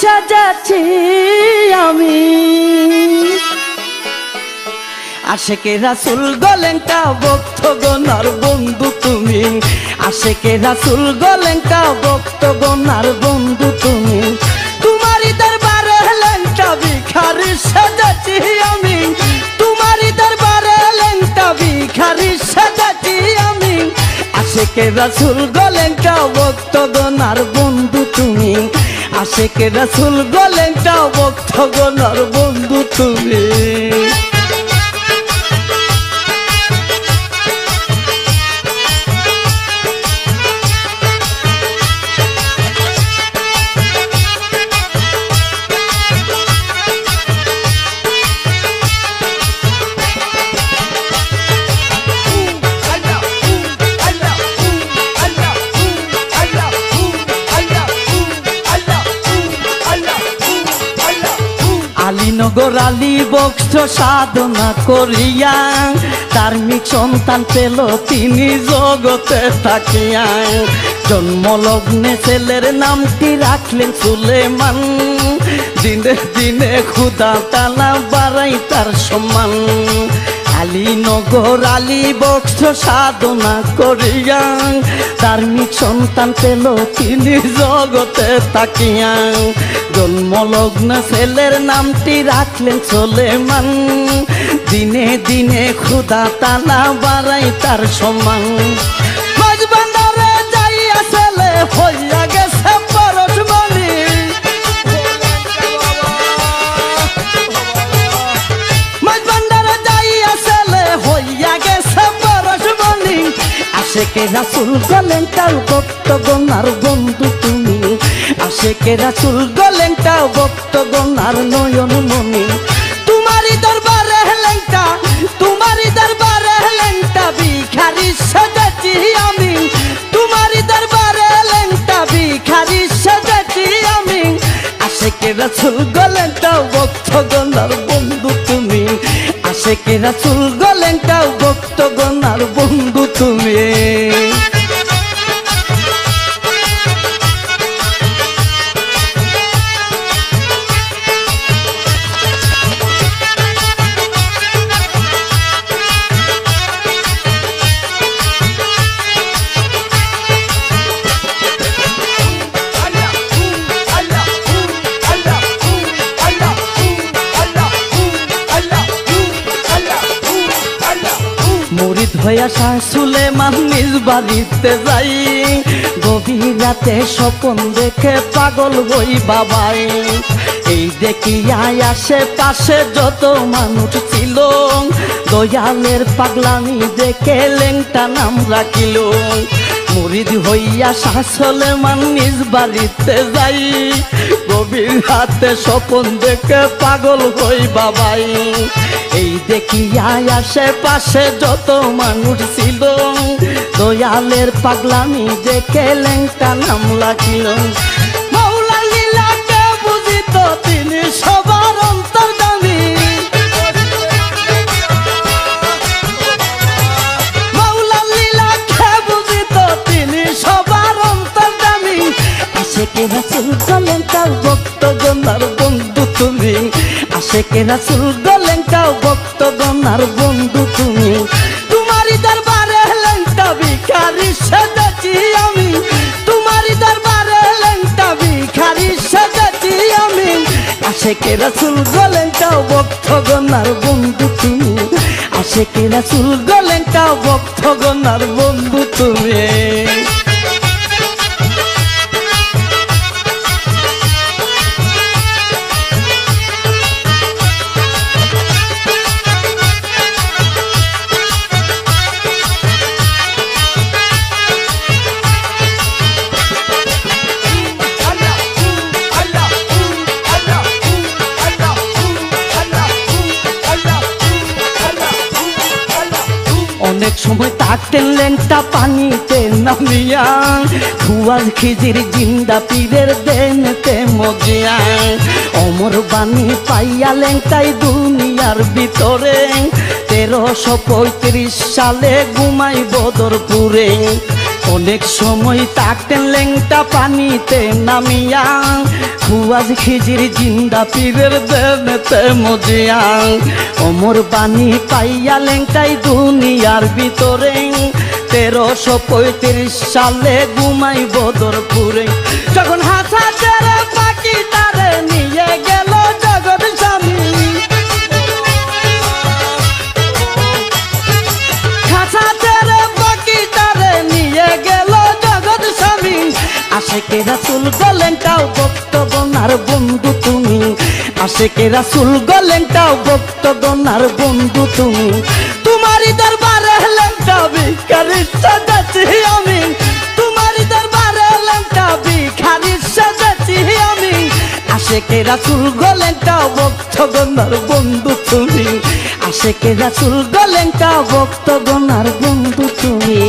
সাজাচ্ছি আমি। আশেকে রাসুল গলেঙ্কা ভক্ত গনার বন্ধু তুমি। আশেকে রাসুল গলেঙ্কা ভক্ত গনার বন্ধু তুমি। তোমারই দরবারে লেঙ্কা ভিখারি সাজাচ্ছি আমি। তোমারই দরবারে লেঙ্কা ভিখারি সাজাচ্ছি আমি। আশেকে রাসুল গলেঙ্কা ভক্ত গনার বন্ধু তুমি। আশেকে রাসুল গলেঙ্কা ভক্ত গনার বন্ধু তুমি। আলীনগর বক্ষ সাধনা করিয়া ধার্মিক সন্তান পেল তিনি জগতে থাকিয়া। জন্মলগ্নে ছেলের নামটি রাখলেন সুলেমান। দিনে দিনে খুদা তালা বাড়াই তার সমান আলীনগর আলী বক্স সাধনা করিয়া। ধার্মিক সন্তান পেল তিনি জগতে তাকিয়া। জন্মলগ্ন ছেলের নামটি রাখলেন সোলেমান। দিনে দিনে খুদা তালা বাড়াই তার সমান। আশেকে রাসুল গলেন তার ভক্ত গনার বন্ধু তুমি। আশেকে রাসুল গলেন তার ভক্ত গনার নয়ন মনি তোমারই দরবারে হেলেনটা তোমারই দরবারে হেলেনটা ভিখারি সাজাচ্ছি আমি। তোমারই দরবারে হেলেনটা ভিখারি সাজাচ্ছি আমি। আশেকে রাসুল গলেন তাও ভক্ত গনার বন্ধু তুমি। আশেকে রাসুল গলেন তাও ভক্ত গনার বন্ধু তুমি। হইয়া শাশুলে নিজ বাড়িতে যাই। গভীর রাতে স্বপন দেখে পাগল হই বাবাই। এই দেখি আয় আসে পাশে যত মানুষ ছিল। দয়ালের পাগলামি দেখে লেংটা নাম রাখিল। মুরিদ হইয়া শাসলে মান নিজ বাড়িতে যাই। গভীর হাতে স্বপন দেখে পাগল হই বাবাই। এই দেখি আয় আসে পাশে যত মানুষ ছিল, দয়ালের পাগলামি দেখে লেংটা নাম লাগিল আশেকে রাসুল গলেন তাও ভক্ত গনার বন্ধু তুমি। তোমারই দরবারে লেংটা ভিখারি সাজাচ্ছি আমি। তোমারই দরবারে লেংটা ভিখারি সাজাচ্ছি আমি। আশেকে রাসুল গলেন তাও ভক্ত গনার বন্ধু তুমি। আশেকে রাসুল গলেন তাও ভক্ত গনার বন্ধু তুমি। সময় থাকতেন লেনটা পানিতে নামিয়া খুয়াল খিজির জিন্দা পীরের দেনতে মজিয়া। অমর বাণী পাইয়া লেংটাই দুনিয়ার ভিতরে, তেরোশো পঁয়ত্রিশ সালে ঘুমাই বদরপুরে। অনেক সময় তাকতেন লেংটা পানিতে নামিয়া, খুয়াজ খিজির জিন্দা পীরের দেনেতে মজিয়া। অমর বাণী পাইয়া লেংটাই দুনিয়ার ভিতরে, তেরোশো পঁয়ত্রিশ সালে ঘুমাই বদরপুরে। যখন হাসা পাখি তারে নিয়ে গেল জগৎ আশেকে রাসুল গলেনটাও ভক্তগণার বন্ধু তুমি। আশেকে রাসুল গলেনটাও ভক্তগণার বন্ধু তুমি। তোমারই দরবারে লেনটা ভিখারি সাজাচ্ছি আমি। তোমারই দরবারে লেনটা ভিখারি সাজাচ্ছি আমি। আশেকে রাসুল গলেনটাও ভক্তগণার বন্ধু তুমি। আশেকে রাসুল গলেনটা ভক্তগণার বন্ধু তুমি।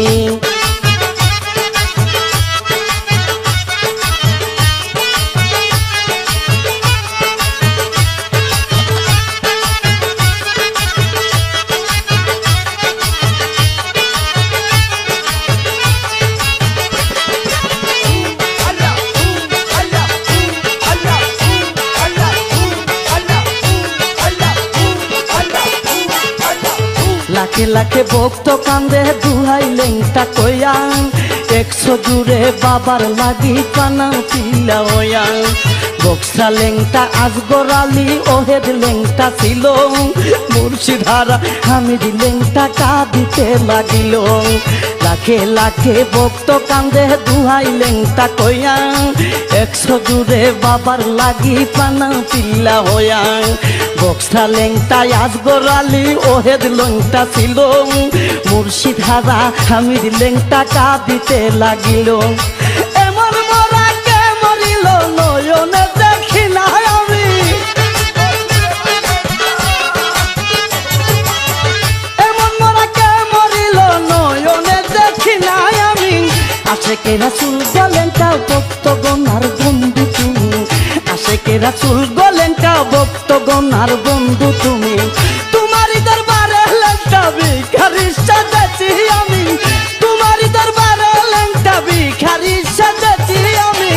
লাখে ভক্ত কান্দে দুহাই লেংটা কয়া একশো জুড়ে বাবার লাগি পানা পিলা ওয়া বক্সা লেংটা আজগরালি ওহেদ লেংটা ছিল। মুর্শিদারা হামিদ লেংটা কাঁদিতে লাগিল। লাখে লাখে ভক্ত কান্দে দুহাই লেংটা কইয়া। একশো জুড়ে বাবার লাগি পানা পিলা হইয়া। বক্সা লেংটা আজগরালি ওহেদ লেংটা ছিল। মুর্শিদ হারা হামিদ লেংটা কাঁদিতে লাগিল। আশেকে রাসুল গলেনটা ভক্তগণার বন্ধু তুমি। আশেকে রাসুল গলেনটা ভক্তগণার বন্ধু তুমি। তোমারই দরবারে লেংটা ভিখারি সাজাচ্ছি আমি। তোমারই দরবারে লেংটা ভিখারি সাজাচ্ছি আমি।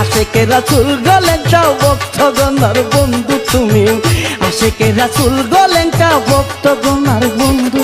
আশেকে রাসুল গলেনটা ভক্তগণার বন্ধু তুমি। আশেকে রাসুল গলেনটা ভক্তগণার বন্ধু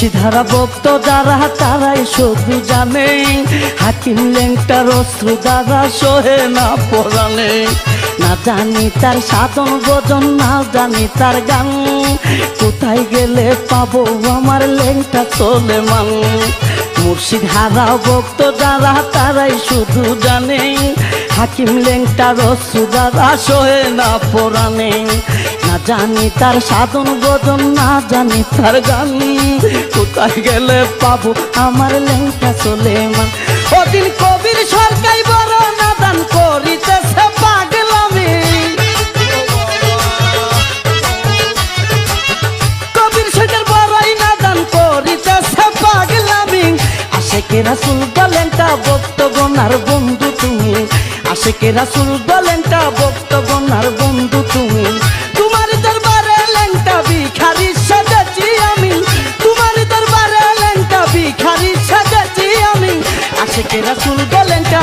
মুর্শিধারা ভক্ত যারা, তারাই শুধু জানে। হাকিম লেংটার অস্ত্র দ্বারা সহে না পড়ালে না জানি তার সাধন ভোজন, না জানি তার গান। কোথায় গেলে পাবো আমার লেংটা চলে মান মুর্শিদ হারা ভক্ত যারা, তারাই শুধু জানে। হাকিম লেংটার অস্ত্র দ্বারা সহে না পড়ানে না জানি, তার সাধন বদন না জানি, তার গান কোথায় গেলে পাবো? আমার লেংটা চলে মান ওদিন কবির সরকাই বড় নাদান করিতেছে পাগলামি। কবির সরকার বড়ই নাদান করিতেছে পাগলামি। আশেকে রাসুল গলেনটা ভক্তগণার বন্ধু তুমি। আশেকে রাসুল গলেনটা ভক্তগণার বন্ধু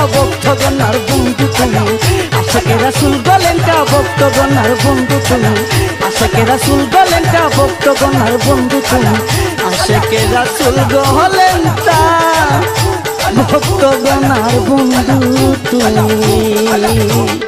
ভক্তগণার বন্ধু তুমি আশাকে রাসুল গলেনটা ভক্তগণার বন্ধু তুমি আশাকে রাসুল গলেনটা ভক্তগণার বন্ধু তুমি আশাকে রাসুল গলেনটা ভক্তগণার বন্ধু তুমি।